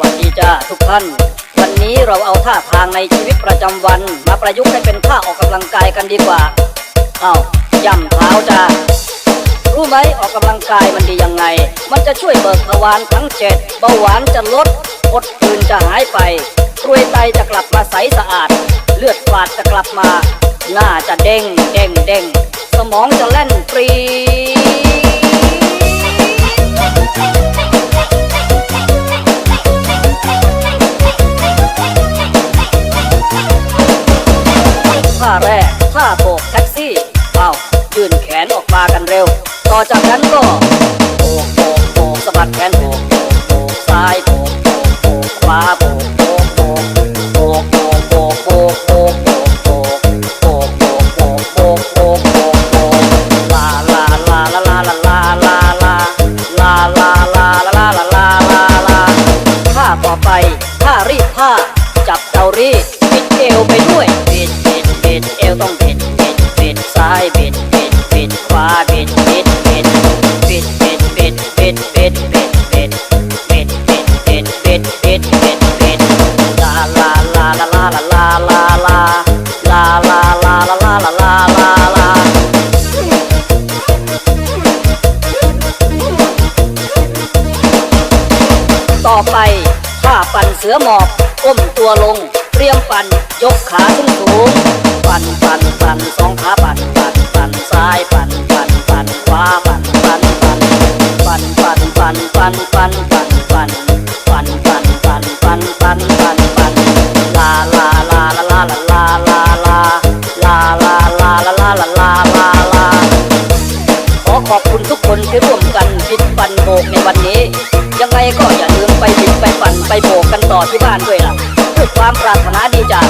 วัสดีจ้าทุกท่าน วันนี้เราเอาท่าทางในชีวิตประจำวัน มาประยุกต์ให้เป็นท่าออกกำลังกายกันดีกว่า เอาย่ำเท้าจ้ารู้ไหมออกกำลังกายมันดียังไง มันจะช่วยเบิกทวารทั้งเจ็ดเบาหวานจะลดอดคืนจะหายไปกรวยไตจะกลับมาใสสะอาด เลือดฝาดจะกลับมา หน้าจะเด้งเด้งเด้งสมองจะแล่นปรี แรกท่าโบกแท็กซี่เอายื่นแขนออกมากันเร็ว ต่อจากนั้นก็โบกโบกโบกสะบัดแขนโบกโบกโบกซ้ายโบกโบกโบกขวาโบกโบกโบกโบกโบกโบกโบกโบกโบกโบกโบกโบกโบกโบกโบกโบกโบกลาลาลาลาลาลาลาลาลาลาลาลาลาลาลาลาลาท่าต่อไปท่ารีดผ้าจับเตารีดปิดเอวไปด้วยปิดปิด ต่อไปท่าปั่นเสือหมอบก้มตัวลง เตรียมปั่นยกขาขึ้นสูง ปั่นปั่นปั่นสองขาปั่นปั่นปั่นซ้ายปั่นปั่นปั่นขวาปั่นปั่นปั่นปั่นปั่นปั่นปั่นปั่นปั่นปั่นปั่นปั่นปั่นปั่นปั่นปั่นปั่นลาลาลาลาลาลาลาลาลาลาลาลาลาลาลาลาลาลาขอขอบคุณทุกคนที่ร่วมกันบิดปั่นโบกในวันนี้ ยังไงก็อย่าลืมไปบิดไปฝันไปโบกกันต่อที่บ้านด้วยล่ะด้วยความปรารถนาดีจาก